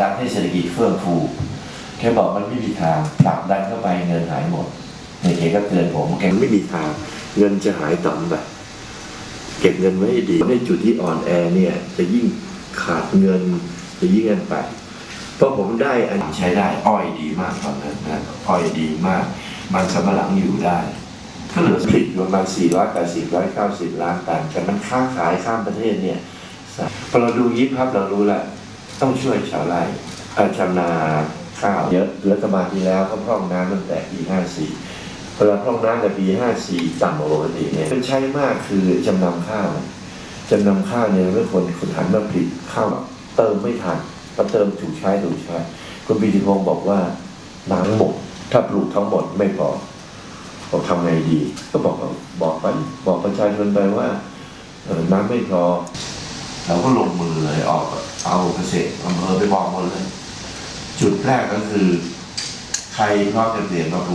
ดันให้เศรษฐกิจเฟื่องฟูแกบอกมันไม่มีทางผลักดันเข้าไปเงินหายหมดเนี่ยแกก็เตือนผมแกไม่มีทาง เงินจะหายต่ำไปเก็บเงินไว้ให้ดีในจุดที่อ่อนแอเนี่ย จะยิ่งขาดเงินจะยิ่งเงินไป เพราะผมได้อันใช้ได้อ้อยดีมากตอนนั้นนะอ้อยดีมาก มันสำปะหลังอยู่ได้ก็เหลือผลิตอยู่ประมาณ480 190 ล้านตันแต่มันค้าขายข้ามประเทศเนี่ยพอเราดูยิบพับเรารู้ละ ต้องช่วยชาวไร่อ่อชาวนาข้าวเยอะรัฐบาลที่แล้วเขาพร่องน้ำตั้งแต่ปี 54เวลาพร่องน้ำแต่ปี 54 ต่ำกว่าปกติเนี่ยเป็นใช้มากคือจำนำข้าวจำนำข้าวเนี่ยเมื่อคนคนหันมาผลิตข้าวเติมไม่ทันพอเติมถูกใช้ถูกใช้คุณปีติพงศ์บอกว่าน้ำหมด ถ้าปลูกทั้งหมดไม่พอบอกทำไงดี ก็บอกว่าบอกไปบอกประชาชนไปว่าน้ำไม่พอ เราก็ลงมือเลยออกเอาเกษตรอำเภอไปบอกหมดเลย จุดแรกก็คือ ใครพร้อมจะเปลี่ยนมาปลูก